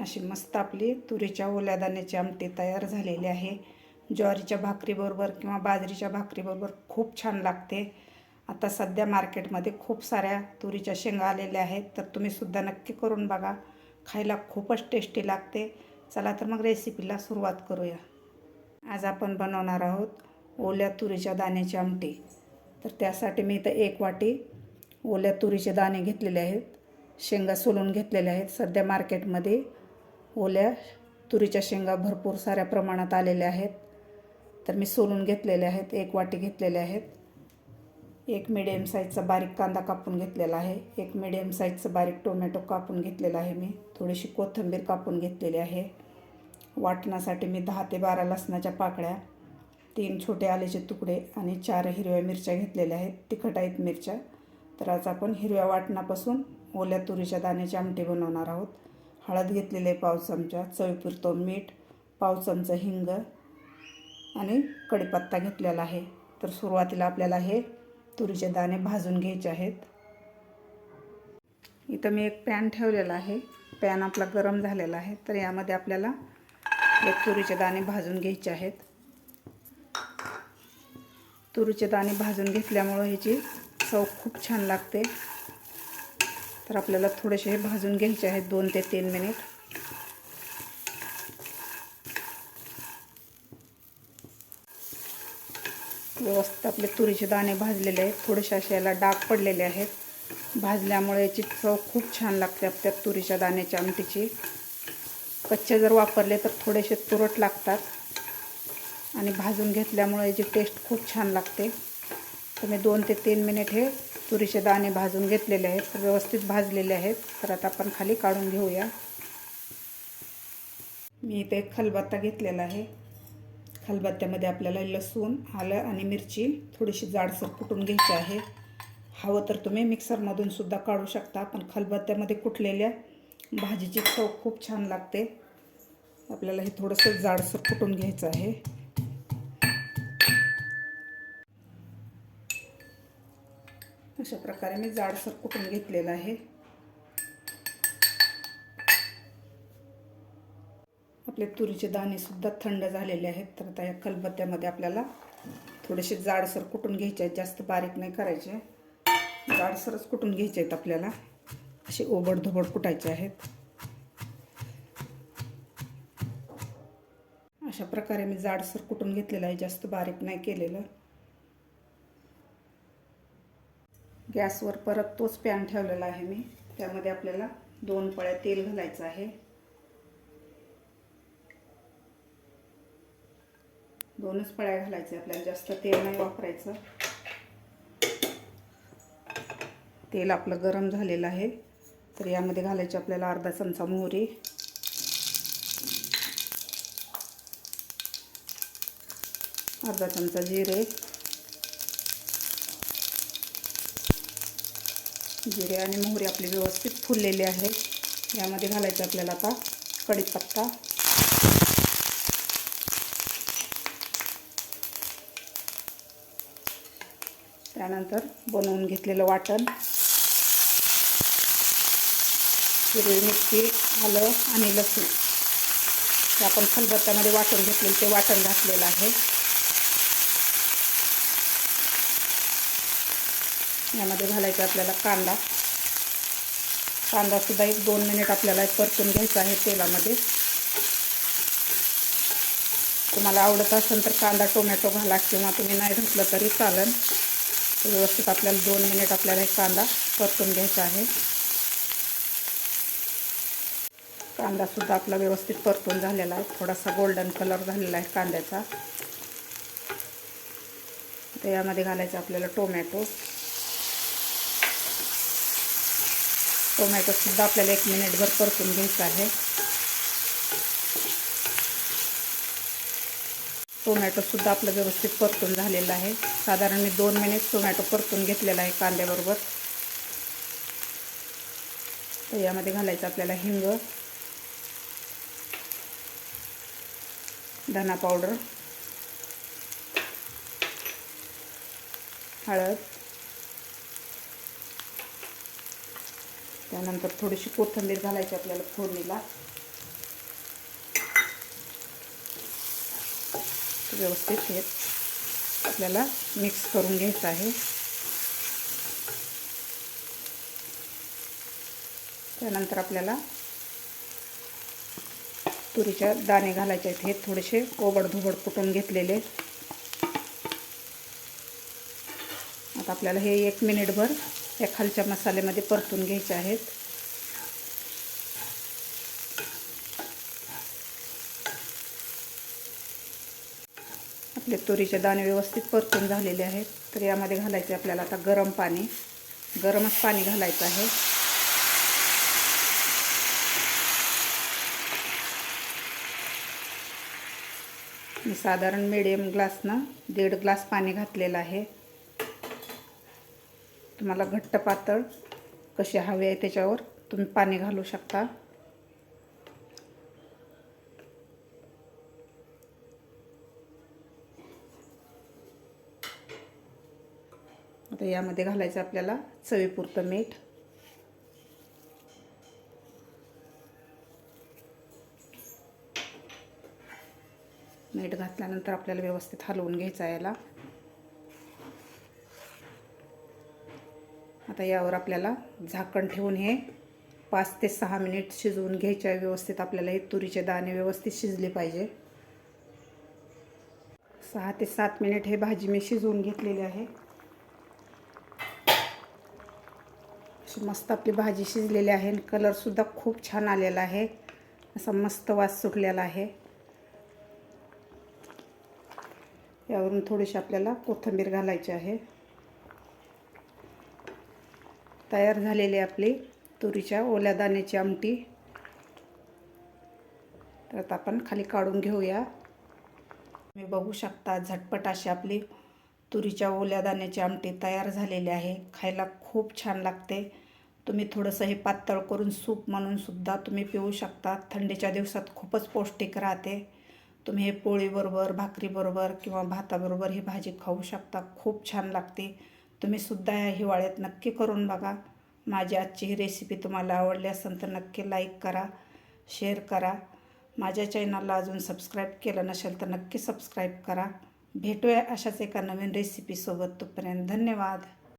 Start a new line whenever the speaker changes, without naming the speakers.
अशी मस्त आपली तुरीच्या ओल्या दाण्याची आमटी तयार झालेली आहे. ज्वारीच्या भाकरीबरोबर किंवा बाजरीच्या भाकरीबरोबर खूप छान लागते. आता सध्या मार्केटमध्ये खूप साऱ्या तुरीच्या शेंगा आलेल्या आहेत. तर तुम्ही सुद्धा नक्की करून बघा. खायला खूपच टेस्टी लागते. चला तर मग रेसिपीला सुरुवात करूया. आज आपण बनवणार आहोत ओल्या तुरीच्या दाण्याची आमटी. तर त्यासाठी मी इथं एक वाटी ओल्या तुरीचे दाणे घेतलेले आहेत. शेंगा सोलून घेतलेल्या आहेत. सध्या मार्केटमध्ये ओल्या तुरीच्या शेंगा भरपूर साऱ्या प्रमाणात आलेल्या आहेत. तर मी सोलून घेतलेले आहेत एक वाटी घेतलेले आहेत. एक मिडियम साईजचा बारीक कांदा कापून घेतलेला आहे. एक मिडियम साईजचं बारीक टोमॅटो कापून घेतलेला आहे मी. थोडीशी कोथिंबीर कापून घेतलेली आहे. वाटण्यासाठी मी दहा ते बारा लसणाच्या पाकळ्या तीन छोटे आल्याचे तुकडे आणि चार हिरव्या मिरच्या घेतलेल्या आहेत. तिखट आहेत मिरच्या. तर आज आपण हिरव्या वाटणापासून ओल्या तुरीच्या दाण्याची आमटी बनवणार आहोत. हळद घेतलेले पाव चमचा चवीपुरतो मीठ पाव चमचा हिंग आणि कढीपत्ता घेतलेला आहे. तर सुरुवातीला आपल्याला हे तुरीचे दाणे भाजून घ्यायचे आहेत. इथं मी एक पॅन ठेवलेला आहे. पॅन आपला गरम झालेला आहे. तर यामध्ये आपल्याला हे तुरीचे दाणे भाजून घ्यायचे आहेत. तुरीचे दाणे भाजून घेतल्यामुळं ह्याची चव खूप छान लागते. तर आपल्याला थोडेसे हे भाजून घ्यायचे आहेत दोन ते तीन मिनिट. व्यवस्थित आपले तुरीचे दाणे भाजलेले आहेत. थोडेसे असे याला डाग पडलेले आहेत. भाजल्यामुळे याची चव खूप छान लागते आपल्या तुरीच्या दाण्याच्या आमटीची. कच्चे जर वापरले तर थोडेसे तुरट लागतात. आणि भाजून घेतल्यामुळे याची टेस्ट खूप छान लागते. तर मी दोन ते तीन मिनिट हे तुरीचे दाणे भाजून घेतलेले आहेत तर व्यवस्थित भाजलेले आहेत. तर आता आपण खाली काढून घेऊया. मी इथे एक खलबत्ता घेतलेला आहे. खलबत्त्यामध्ये आपल्याला लसूण आलं आणि मिरची थोडीशी जाडसर कुटून घ्यायची आहे. हवं तर तुम्ही मिक्सरमधून सुद्धा काढू शकता पण खलबत्त्यामध्ये कुटलेल्या भाजीची चव खूप छान लागते. आपल्याला हे थोडंसं जाडसर कुटून घ्यायचं आहे. अशा प्रकारे मी जाडसर कुटून घेतलेलं आहे. आपले तुरीचे दाणेसुद्धा थंड झालेले आहेत तर आता या खलबत्त्यामध्ये आपल्याला थोडेसे जाडसर कुटून घ्यायचे आहेत जास्त बारीक नाही करायचे. जाडसरच कुटून घ्यायचे आहेत आपल्याला? असे ओबडधोबड कुटायचे आहेत. अशा प्रकारे मी जाडसर कुटून घेतलेलं आहे जास्त बारीक नाही केलेलं. गॅसवर परत तोच पॅन ठेवलेला आहे मी. त्यामध्ये आपल्याला दोन पळ्या तेल घालायचं आहे. दोनच पळ्या घालायच्या आपल्याला जास्त तेल नाही वापरायचं. तेल आपलं गरम झालेलं आहे. तर यामध्ये घालायचे आपल्याला अर्धा चमचा मोहरी. अर्धा चमचा जिरे. जिरे आणि मोहरी आपली व्यवस्थित फुललेली आहे. यामध्ये घालायचं आपल्याला आता कढीपत्ता. त्यानंतर बनवून घेतलेलं वाटण. हिरवी मिरची आलं आणि लसूण. ते आपण खलबत्त्यामध्ये वाटण घेतलेलं ते वाटण घातलेलं आहे. यामध्ये घालायचा आपल्याला कांदा. कांदासुद्धा एक दोन मिनिट आपल्याला परतून घ्यायचा आहे तेलामध्ये. तुम्हाला आवडत असेल तर कांदा टोमॅटो घाला किंवा तुम्ही नाही घातलं तरी चालेल. व्यवस्थित आपल्याला दोन मिनिट आपल्याला एक कांदा परतून घ्यायचा आहे. कांदासुद्धा आपला व्यवस्थित परतून झालेला आहे. थोडासा गोल्डन कलर झालेला आहे कांद्याचा. तर यामध्ये घालायचं आपल्याला टोमॅटो. टोमॅटोसुद्धा आपल्याला एक मिनिटभर परतून घ्यायचं आहे. टोमॅटोसुद्धा आपलं व्यवस्थित परतून झालेलं आहे. साधारण मी दोन मिनिट टोमॅटो परतून घेतलेला आहे कांद्याबरोबर. तर यामध्ये घालायचं आपल्याला हिंग धना पावडर हळद त्यानंतर थोडीशी कोथिंबीर घालायची आपल्याला फोडणीला. व्यवस्थित हे आपल्याला मिक्स करून घ्यायचं आहे. त्यानंतर आपल्याला तुरीच्या दाणे घालायचे आहेत. हे थोडेसे कोबड धुबड कुटून घेतलेले आता आपल्याला हे एक मिनिटभर या खालच्या मसाल्यामध्ये परतून घ्यायचे आहेत. आपले तुरीचे दाणे व्यवस्थित परतून झालेले आहेत. तर यामध्ये घालायचे आपल्याला आता गरम पाणी. गरमच पाणी घालायचं आहे. मी साधारण मिडियम ग्लासनं दीड ग्लास पाणी घातलेलं आहे. तुम्हाला घट्ट पातळ कशी हवी आहे त्याच्यावर तुम्ही पाणी घालू शकता. आता यामध्ये घालायचं आपल्याला चवीपुरतं मीठ. मीठ घातल्यानंतर आपल्याला व्यवस्थित हलवून घ्यायचं याला. आता यावर आपल्याला झाकण ठेवून हे पाच ते सहा मिनिट शिजवून घ्यायचे आहे. व्यवस्थित आपल्याला हे तुरीचे दाणे व्यवस्थित शिजले पाहिजे. सहा ते सात मिनिट हे भाजी मी शिजवून घेतलेली आहे. अशी मस्त आपली भाजी शिजलेली आहे आणि कलरसुद्धा खूप छान आलेला आहे. असा मस्त वास सुटलेला आहे. यावरून थोडीशी आपल्याला कोथिंबीर घालायची आहे. तयार झालेली आपली तुरीच्या ओल्या दाण्याची आमटी. तर आता आपण खाली काढून घेऊया. तुम्ही बघू शकता झटपट अशी आपली तुरीच्या ओल्या दाण्याची आमटी तयार झालेली आहे. खायला खूप छान लागते. तुम्ही थोडंसं हे पातळ करून सूप म्हणून सुद्धा तुम्ही पिऊ शकता. थंडीच्या दिवसात खूपच पौष्टिक राहते. तुम्ही हे पोळीबरोबर भाकरीबरोबर किंवा भाताबरोबर ही भाजी खाऊ शकता. खूप छान लागते. तुम्ही सुद्धा या हिवाळ्यात नक्की करून बघा. माझी आजची ही रेसिपी तुम्हाला आवडली असेल तर नक्की लाईक करा शेअर करा. माझ्या चॅनलला अजून सबस्क्राईब केलं नसेल तर नक्की सबस्क्राईब करा. भेटूया अशाच एका नवीन रेसिपीसोबत तोपर्यंत धन्यवाद.